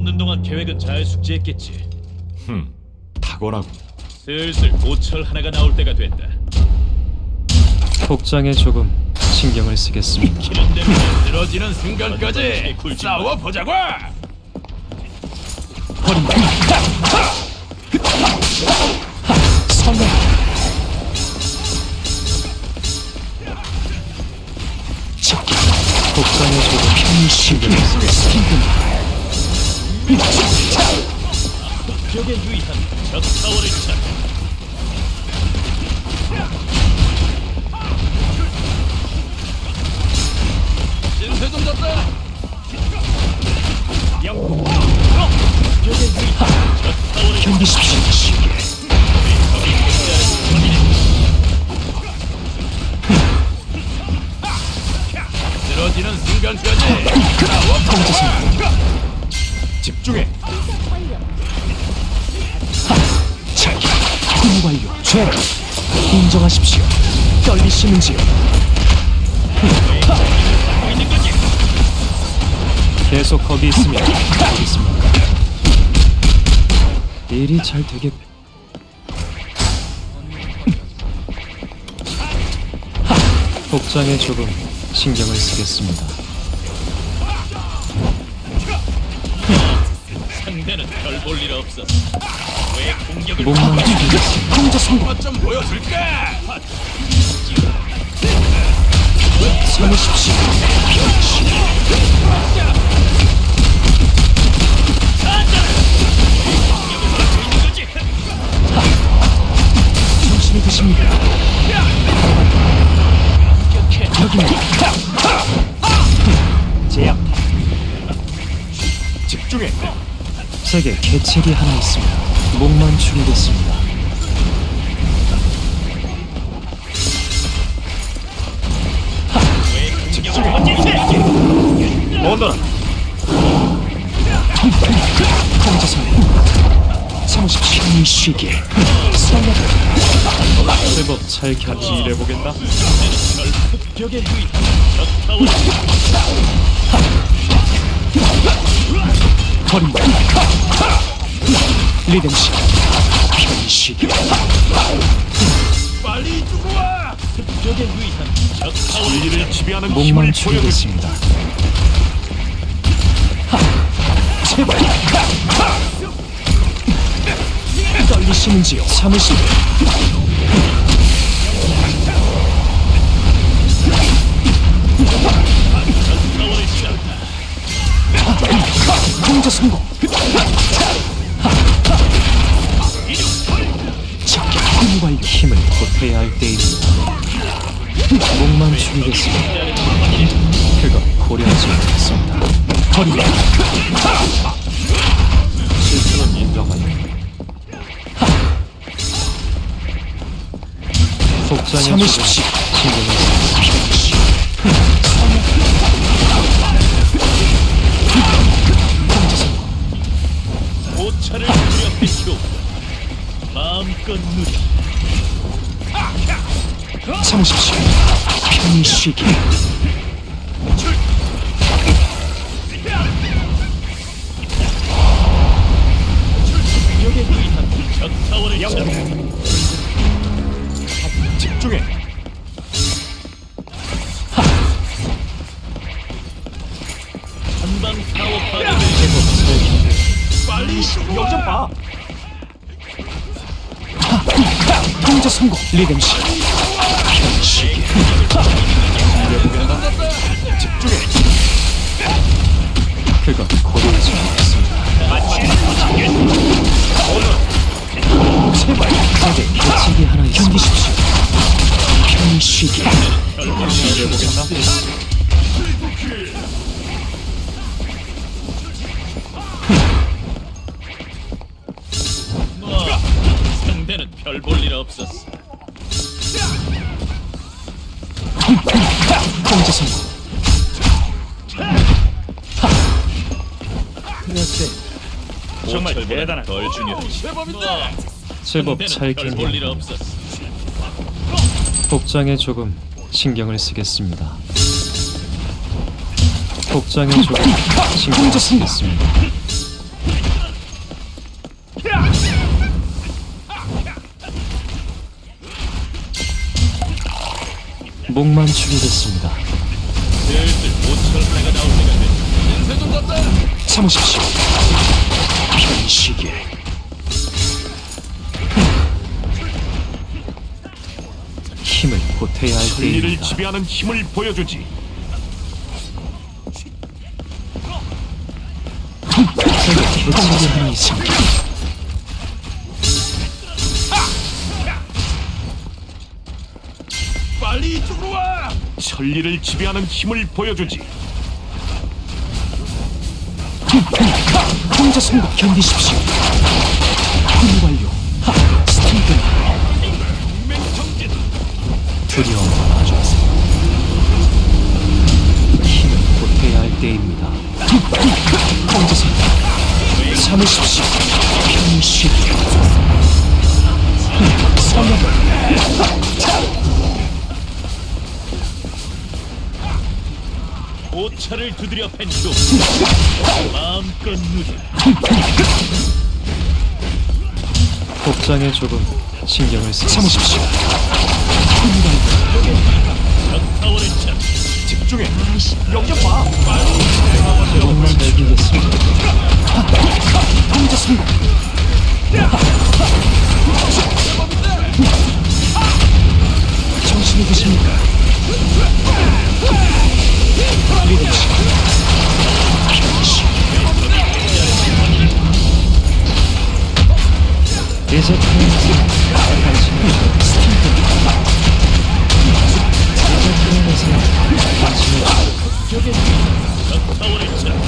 없는 동안 계획은 잘 숙지했겠지. 흠, 탁월하고 슬슬 고철 하나가 나올 때가 됐다. 복장에 조금 신경을 쓰겠습니다. 늘어지는 순간까지 싸워 보자고. 선물 복장에 조금 신경을 쓰겠습니다. 벽에 유의한 적 타워를 찾 집중해. 자기 훈 완료. 죄를 인정하십시오. 떨리시는지요? 계속 거기 있으면 되겠습니까? 일이 잘 되게 복장에 조금 신경을 쓰겠습니다. 상대는 별 볼 일 없어. 왜 공격을 몸만 죽이겠습니다. 혼자 성공. 맛좀 보여줄까? 참으십시오. 제게 계책이 하나 있습니다. 목만. 이 쉬게. 성격. 제법 잘 같이 일해보겠다. 버린다. 리듬시. 편히 쉬게. 빨리 주고 와. 벽에 유의한 적 진리를 지배하는 힘을 보여줄 죽이겠습니다. 제발. 떨리시는지요? 참으시오. 혼자 성공. 완료. 힘을 보태야 할 때입니다. 목만 죽이겠습니다. 그건 고려하지 않겠습니다. 버리라. 실수는 인정하여. 복장에 참으십시오. 신경 차를 두렵히시오. 마음껏 누리. 참으십시오. 편히 쉬게. 혼자 성공. 리듬시. 편히 쉬게. 그건 고려하지 않겠습니다. 제발. 가게 계책이 하나 있습니다. 견디십시오. 쉬게. 뭐 별보다 덜 중요하지. 제법 잘긴 볼일 없었어. 복장에 조금 신경을 쓰겠습니다. 복장에 조금 신경을 쓰겠습니다. 목만 죽이겠습니다. 참으십시오. 진리를 때입니다. 지배하는 힘을 보여주지. 빨리 이쪽으로 와. 천리를 지배하는 힘을 보여주지. 혼자 성공 견디십시오. 훈 완료. 두려움 떠나주세요. 힘을 보태야 할 때입니다. 성공. 참으십시오. 쉬게. 선언. 오차를 두드려 팬쇼 마음껏 누려 복장에 조금 신경을 쓰. 참으십시오. 타워를 차 집중해. 조금만 즐기겠습니다. 혼자 성공. 정신이 드십니까? 리듬씨. 이제 프렌즈 당신은 스티븐 이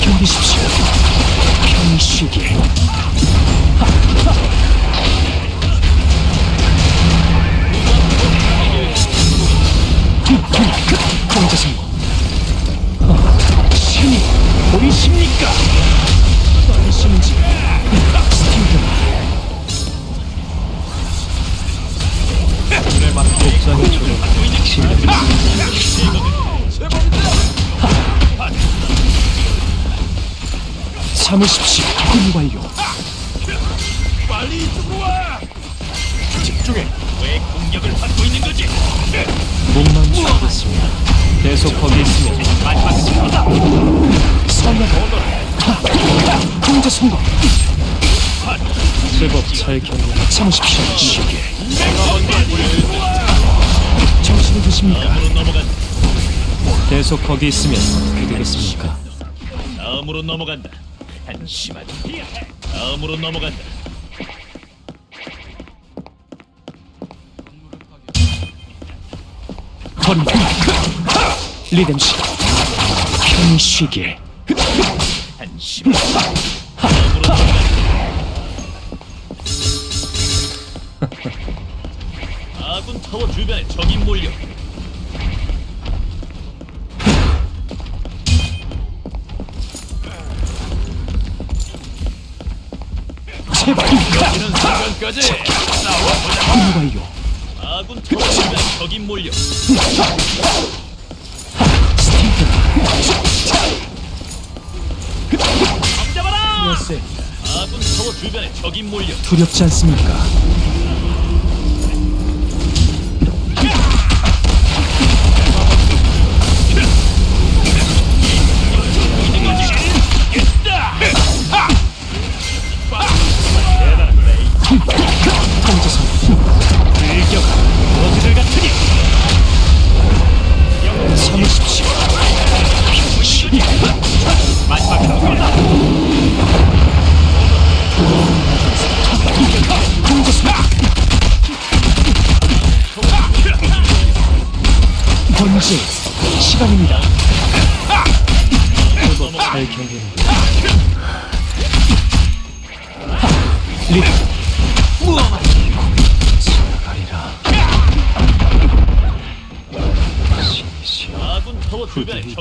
견디십시오. 성공. 신이 보이십니까? 떨리시는지. 참으십시오. 군 완료. 빨리 이쪽으로 와. 집중해. 왜 공격을 받고 있는 거지 목만 죽겠습니다. 계속 거기 있으면 선언. 혼자 성공. 제법 잘 견뎌. 참으십시오. 쉬게. 정신이 드십니까? 다음으로 계속 거기 있으면 어떻게 되겠습니까? 다음으로 넘어간다 한심하다 다음으로 넘어간다 버린다. 리듬씨. 편히 쉬게. 한심하다 다음으로 넘어간다 아군 타워 주변에 적이 몰려 이런 순간까지 군 완료. 아군 주변에 적이 몰려 스티븐. 아군 타워 주변에 적이 몰려 두렵지 않습니까?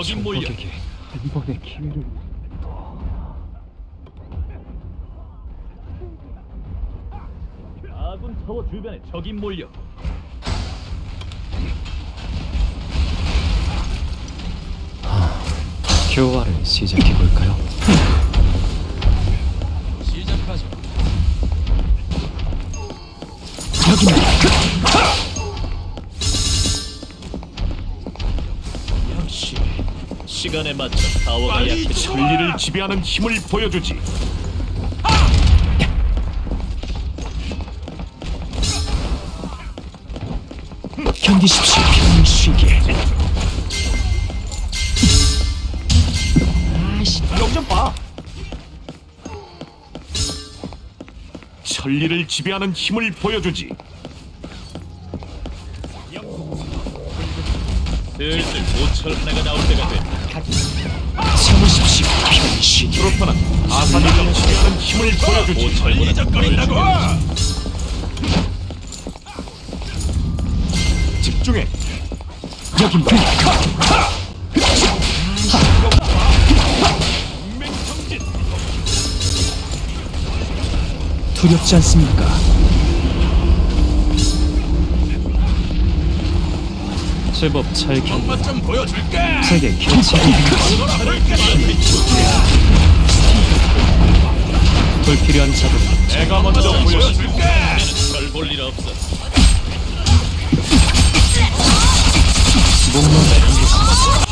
정복에게 한 번의 기회를 아군 타워 주변에 적이 몰려 교화를 시작해 볼까요? 여기입니다. 시간에 맞춰 타워가 빨리 약해져 천리를 지배하는 힘을 보여주지. 견디십시오. 편히 쉬게. 아이씨, 영좀 봐. 천리를 지배하는 힘을 보여주지. 슬슬 모철 하나가 나올 때가 됐다 참으십시오. 쉬게. 그렇다면 아사리를 지배하는 힘을 보여주지. 모철보다 이적거린다고 집중해. 여긴다. 두렵지 않습니까? 제법 잘 견. 엄마 좀 보여줄까 세계 개체기 불필요한 자들 내가 먼저 보여주지. 보여줄까 별볼 일 없어 당겼습니다.